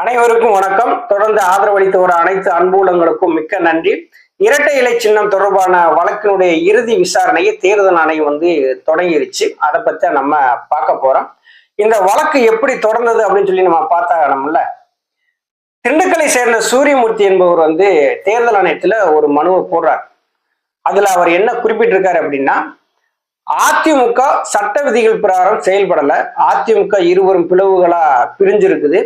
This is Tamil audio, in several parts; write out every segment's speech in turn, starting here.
அனைவருக்கும் வணக்கம். தொடர்ந்து ஆதரவளித்து வர அனைத்து அன்புலங்களுக்கும் மிக்க நன்றி. இரட்டை இலை சின்னம் தொடர்பான வழக்கினுடைய இறுதி விசாரணையை தேர்தல் ஆணையம் வந்து தொடங்கிருச்சு. அதை பத்தி நம்ம பார்க்க போறோம். இந்த வழக்கு எப்படி தொடர்ந்தது அப்படின்னு சொல்லி நம்ம பார்த்தா நம்மள திண்டுக்கலை சேர்ந்த சூரியமூர்த்தி என்பவர் வந்து தேர்தல் ஆணையத்துல ஒரு மனுவை போடுறார். அதுல அவர் என்ன குறிப்பிட்டிருக்காரு அப்படின்னா அதிமுக சட்ட விதிகள் பிரகாரம் செயல்படல. அதிமுக இருவரும் பிளவுகளா பிரிஞ்சிருக்குது.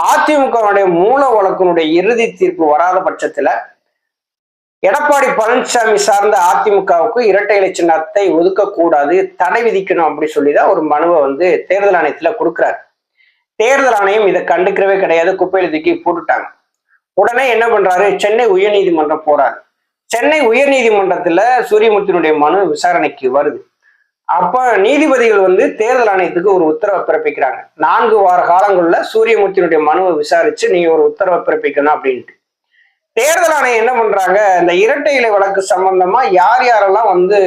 அதிமுகவுடைய மூல வழக்கினுடைய இறுதி தீர்ப்பு வராத பட்சத்துல எடப்பாடி பழனிசாமி சார்ந்த அதிமுகவுக்கு இரட்டை இலை சின்னத்தை ஒதுக்கக்கூடாது தடை விதிக்கணும் அப்படி சொல்லிதான் ஒரு மனுவை வந்து தேர்தல் ஆணையத்துல கொடுக்குறாரு. தேர்தல் ஆணையம் இதை கண்டுக்கிறவே கிடையாது குப்பையில தூக்கி போட்டுட்டாங்க. உடனே என்ன பண்றாரு? சென்னை உயர்நீதிமன்றம் போறாரு. சென்னை உயர்நீதிமன்றத்துல சூரியமூர்த்தியினுடைய மனு விசாரணைக்கு வருது. அப்ப நீதிபதிகள் வந்து தேர்தல் ஆணையத்துக்கு ஒரு உத்தரவை பிறப்பிக்கிறாங்க. நான்கு வார காலங்கள்ல சூரியமூர்த்தியினுடைய மனுவை விசாரிச்சு நீங்க ஒரு உத்தரவை பிறப்பிக்கணும் அப்படின்ட்டு. தேர்தல் ஆணையம் என்ன பண்றாங்க? இந்த இரட்டை இலை வழக்கு சம்பந்தமா யார் யாரெல்லாம் வந்து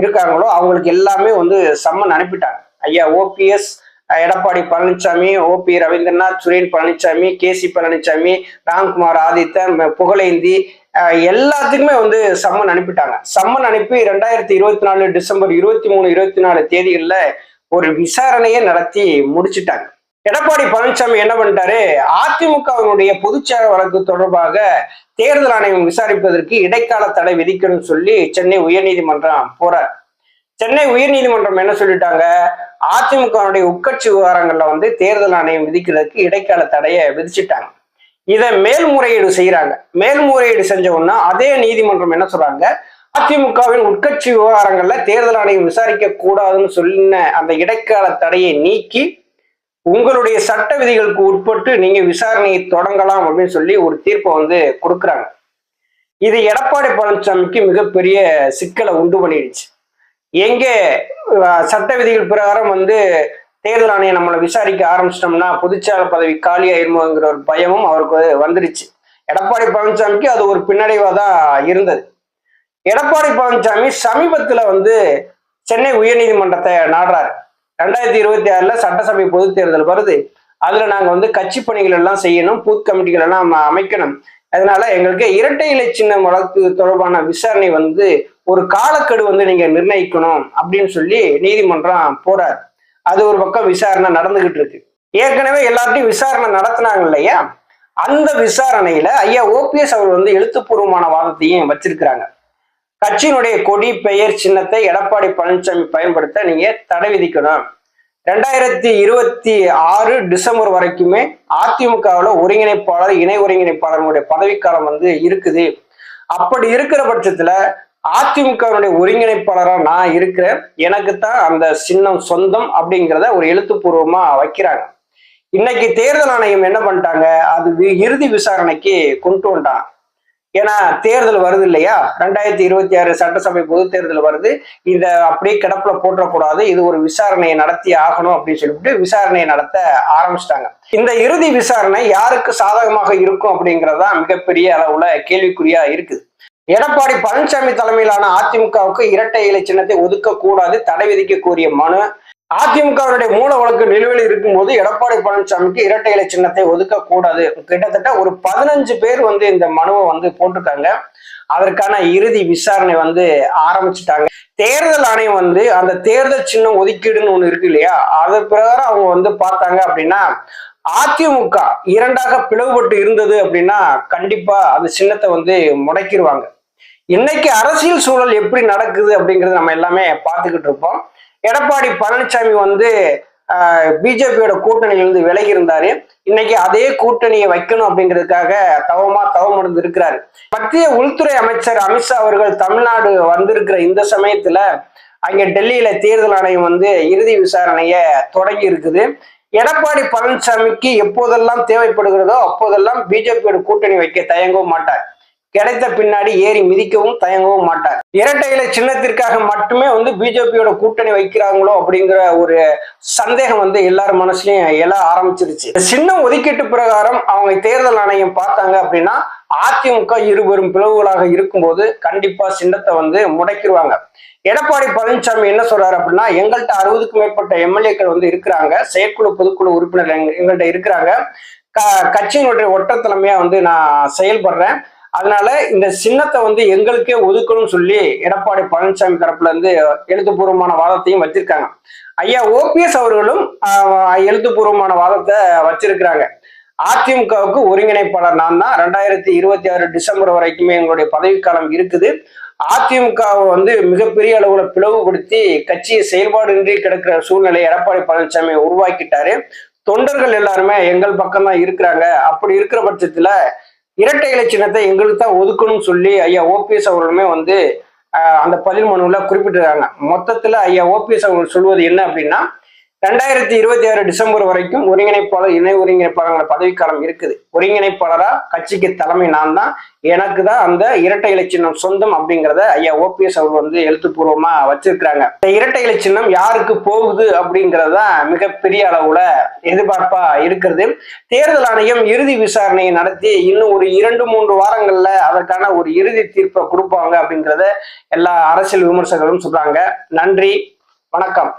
இருக்காங்களோ அவங்களுக்கு எல்லாமே வந்து சம்மன் அனுப்பிட்டாங்க. ஐயா OPS Edappadi Palaniswami OP Ravindranath Suren Palaniswami K C Palaniswami Ramkumar Adithan Pugazhendhi எல்லாத்துக்குமே வந்து சம்மன் அனுப்பிட்டாங்க. சம்மன் அனுப்பி ரெண்டாயிரத்தி இருபத்தி நாலு டிசம்பர் இருபத்தி மூணு இருபத்தி நாலு தேதிகளில் ஒரு விசாரணையை நடத்தி முடிச்சிட்டாங்க. எடப்பாடி பழனிசாமி என்ன பண்ணிட்டாரு? அதிமுகவினுடைய பொதுச்செயலாளர் வழக்கு தொடர்பாக தேர்தல் ஆணையம் விசாரிப்பதற்கு இடைக்கால தடை விதிக்கணும்னு சொல்லி சென்னை உயர்நீதிமன்றம் போறார். சென்னை உயர்நீதிமன்றம் என்ன சொல்லிட்டாங்க? அதிமுகவினுடைய உட்கட்சி விவகாரங்கள்ல வந்து தேர்தல் ஆணையம் விதிக்கிறதுக்கு இடைக்கால தடையை விதிச்சிட்டாங்க. இதை மேல்முறையீடு செய்யறாங்க மேல்முறையீடு செஞ்ச உடனே அதே நீதிமன்றம் என்ன சொல்றாங்க? அதிமுகவின் உட்கட்சி விவகாரங்கள்ல தேர்தல் ஆணையம் விசாரிக்க கூடாதுன்னு சொன்ன அந்த இடைக்கால தடையை நீக்கி உங்களுடைய சட்ட விதிகளுக்கு உட்பட்டு நீங்க விசாரணையை தொடங்கலாம் அப்படின்னு சொல்லி ஒரு தீர்ப்பை வந்து கொடுக்குறாங்க. இது எடப்பாடி பழனிசாமிக்கு மிகப்பெரிய சிக்கலை உண்டு பண்ணிடுச்சு. எங்கே சட்ட விதிகள் பிரகாரம் வந்து தேர்தல் ஆணையம் நம்மளை விசாரிக்க ஆரம்பிச்சிட்டோம்னா பொதுச்செயலாளர் பதவி காலி ஆயிருமோங்கிற ஒரு பயமும் அவருக்கு வந்துருச்சு. எடப்பாடி பழனிசாமிக்கு அது ஒரு பின்னடைவாக தான் இருந்தது. எடப்பாடி பழனிசாமி சமீபத்துல வந்து சென்னை உயர்நீதிமன்றத்தை நாடுறாரு. ரெண்டாயிரத்தி இருபத்தி ஆறுல சட்டசபை பொதுத் தேர்தல் வருது. அதுல நாங்க வந்து கட்சி பணிகள் எல்லாம் செய்யணும் பூத் கமிட்டிகள் எல்லாம் அமைக்கணும். அதனால எங்களுக்கு இரட்டை இலை சின்ன வழக்கு தொடர்பான விசாரணை வந்து ஒரு காலக்கெடு வந்து நீங்க நிர்ணயிக்கணும் அப்படின்னு சொல்லி நீதிமன்றம் போறாரு. அது ஒரு பக்கம் விசாரணை நடந்துகிட்டு இருக்கு. ஏற்கனவே எல்லாத்தையும் விசாரணை நடத்தினாங்க இல்லையா? அந்த விசாரணையில ஐயா ஓபிஎஸ் அவர் வந்து எழுத்துப்பூர்வமான வாதத்தையும் வச்சிருக்கிறாங்க. கட்சியினுடைய கொடி பெயர் சின்னத்தை எடப்பாடி பழனிசாமி பயன்படுத்த நீங்க தடை விதிக்கணும். ரெண்டாயிரத்தி இருபத்தி ஆறு டிசம்பர் வரைக்குமே அதிமுகவில் ஒருங்கிணைப்பாளர் இணை ஒருங்கிணைப்பாளர்களுடைய பதவிக்காலம் வந்து இருக்குது. அப்படி இருக்கிற பட்சத்துல அதிமுகவினுடைய ஒருங்கிணைப்பாளராக நான் இருக்கிறேன். எனக்கு தான் அந்த சின்னம் சொந்தம் அப்படிங்கிறத ஒரு எழுத்துப்பூர்வமா வைக்கிறாங்க. இன்னைக்கு தேர்தல் ஆணையம் என்ன பண்ணிட்டாங்க? அது இறுதி விசாரணைக்கு கொண்டு வந்துட்டாங்க ஏன்னா தேர்தல் வருது இல்லையா? ரெண்டாயிரத்தி இருபத்தி ஆறு சட்டசபை பொது தேர்தல் வருது. இத அப்படியே கிடப்புல போற்றக்கூடாது இது ஒரு விசாரணையை நடத்தி ஆகணும் அப்படின்னு சொல்லிட்டு விசாரணையை நடத்த ஆரம்பிச்சிட்டாங்க. இந்த இறுதி விசாரணை யாருக்கு சாதகமாக இருக்கும் அப்படிங்கிறதா மிகப்பெரிய அளவுல கேள்விக்குறியா இருக்குது. எடப்பாடி பழனிசாமி தலைமையிலான அதிமுகவுக்கு இரட்டை இலை சின்னத்தை ஒதுக்கக்கூடாது தடை விதிக்க கோரிய மனு. அதிமுகவுடைய மூல வழக்கு நிலுவையில் இருக்கும்போது எடப்பாடி பழனிசாமிக்கு இரட்டை இலை சின்னத்தை ஒதுக்கக்கூடாது. கிட்டத்தட்ட ஒரு பதினஞ்சு பேர் வந்து இந்த மனுவை வந்து போட்டிருக்காங்க. அதற்கான இறுதி விசாரணை வந்து ஆரம்பிச்சுட்டாங்க. தேர்தல் ஆணையம் வந்து அந்த தேர்தல் சின்னம் ஒதுக்கீடுன்னு ஒண்ணு இருக்கு இல்லையா? அது பிரகாரம் அவங்க வந்து பார்த்தாங்க அப்படின்னா அதிமுக இரண்டாக பிளவுபட்டு இருந்தது அப்படின்னா கண்டிப்பா அந்த சின்னத்தை வந்து முடக்கிடுவாங்க. இன்னைக்கு அரசியல் சூழல் எப்படி நடக்குது அப்படிங்கறது நம்ம எல்லாமே பார்த்துக்கிட்டு இருப்போம். எடப்பாடி பழனிசாமி வந்து பிஜேபியோட கூட்டணியிலிருந்து விலகி இருந்தாரு. இன்னைக்கு அதே கூட்டணியை வைக்கணும் அப்படிங்கிறதுக்காக தவமா தவம் இருந்து இருக்கிறாரு. மத்திய உள்துறை அமைச்சர் அமித்ஷா அவர்கள் தமிழ்நாடு வந்திருக்கிற இந்த சமயத்துல அங்க டெல்லியில தேர்தல் ஆணையம் வந்து இறுதி விசாரணைய தொடங்கி இருக்குது. எடப்பாடி பழனிசாமிக்கு எப்போதெல்லாம் தேவைப்படுகிறதோ அப்போதெல்லாம் பிஜேபியோட கூட்டணி வைக்க தயங்கவும் மாட்டார். கிடைத்த பின்னாடி ஏறி மிதிக்கவும் தயங்கவும் மாட்டார். இரட்டை இலை சின்னத்திற்காக மட்டுமே வந்து பிஜேபியோட கூட்டணி வைக்கிறாங்களோ அப்படிங்கிற ஒரு சந்தேகம் வந்து எல்லார் மனசுலயும் எழ ஆரம்பிச்சிருச்சு. சின்ன ஒதுக்கீட்டு பிரகாரம் அவங்க தேர்தல் ஆணையம் பார்த்தாங்க அப்படின்னா அதிமுக இருவரும் பிளவுகளாக இருக்கும்போது கண்டிப்பா சின்னத்தை வந்து முடக்கிடுவாங்க. எடப்பாடி பழனிசாமி என்ன சொல்றாரு அப்படின்னா எங்கள்கிட்ட அறுபதுக்கும் மேற்பட்ட எம்எல்ஏக்கள் வந்து இருக்கிறாங்க செயற்குழு பொதுக்குழு உறுப்பினர் எங்கள்கிட்ட இருக்கிறாங்க. க கட்சியினுடைய ஒற்றை தலைமையா வந்து நான் செயல்படுறேன். அதனால இந்த சின்னத்தை வந்து எங்களுக்கே ஒதுக்கணும்னு சொல்லி எடப்பாடி பழனிசாமி தரப்புல இருந்து எழுத்துப்பூர்வமான வாதத்தையும் வச்சிருக்காங்க. ஐயா ஓபிஎஸ் அவர்களும் எழுத்துப்பூர்வமான வாதத்தை வச்சிருக்கிறாங்க. அதிமுகவுக்கு ஒருங்கிணைப்பாளர் நான் தான். ரெண்டாயிரத்தி இருபத்தி ஆறு டிசம்பர் வரைக்குமே எங்களுடைய பதவிக்காலம் இருக்குது. அதிமுகவை வந்து மிகப்பெரிய அளவுல பிளவுபடுத்தி கட்சியை செயல்பாடின்றி கிடக்கிற சூழ்நிலை எடப்பாடி பழனிசாமி உருவாக்கிட்டாரு. தொண்டர்கள் எல்லாருமே எங்கள் பக்கம் தான் இருக்கிறாங்க. அப்படி இருக்கிற பட்சத்துல இரட்டை இலை சின்னத்தை எங்களுக்கு தான் ஒதுக்கணும்னு சொல்லி ஐயா ஓபிஎஸ் அவர்களுமே வந்து அந்த பதில் மனுவில் குறிப்பிட்டிருக்காங்க. மொத்தத்துல ஐயா ஓபிஎஸ் அவர்கள் சொல்வது என்ன அப்படின்னா ரெண்டாயிரத்தி இருபத்தி ஆறு டிசம்பர் வரைக்கும் ஒருங்கிணைப்பாளர் இணை ஒருங்கிணைப்பாளர் பதவிக்காலம் இருக்குது. ஒருங்கிணைப்பாளரா கட்சிக்கு தலைமை நான் தான். எனக்கு தான் அந்த இரட்டை இலை சின்னம் சொந்தம் அப்படிங்கிறத ஐயா ஓபிஎஸ் அவர் வந்து எழுத்துப்பூர்வமா வச்சிருக்கிறாங்க. இந்த இரட்டை இலை சின்னம் யாருக்கு போகுது அப்படிங்கிறது தான் மிகப்பெரிய அளவுல எதிர்பார்ப்பா இருக்கிறது. தேர்தல் ஆணையம் இறுதி விசாரணையை நடத்தி இன்னும் ஒரு இரண்டு மூன்று வாரங்கள்ல அதற்கான ஒரு இறுதி தீர்ப்பை கொடுப்பாங்க அப்படிங்கிறத எல்லா அரசியல் விமர்சகர்களும் சொல்றாங்க. நன்றி வணக்கம்.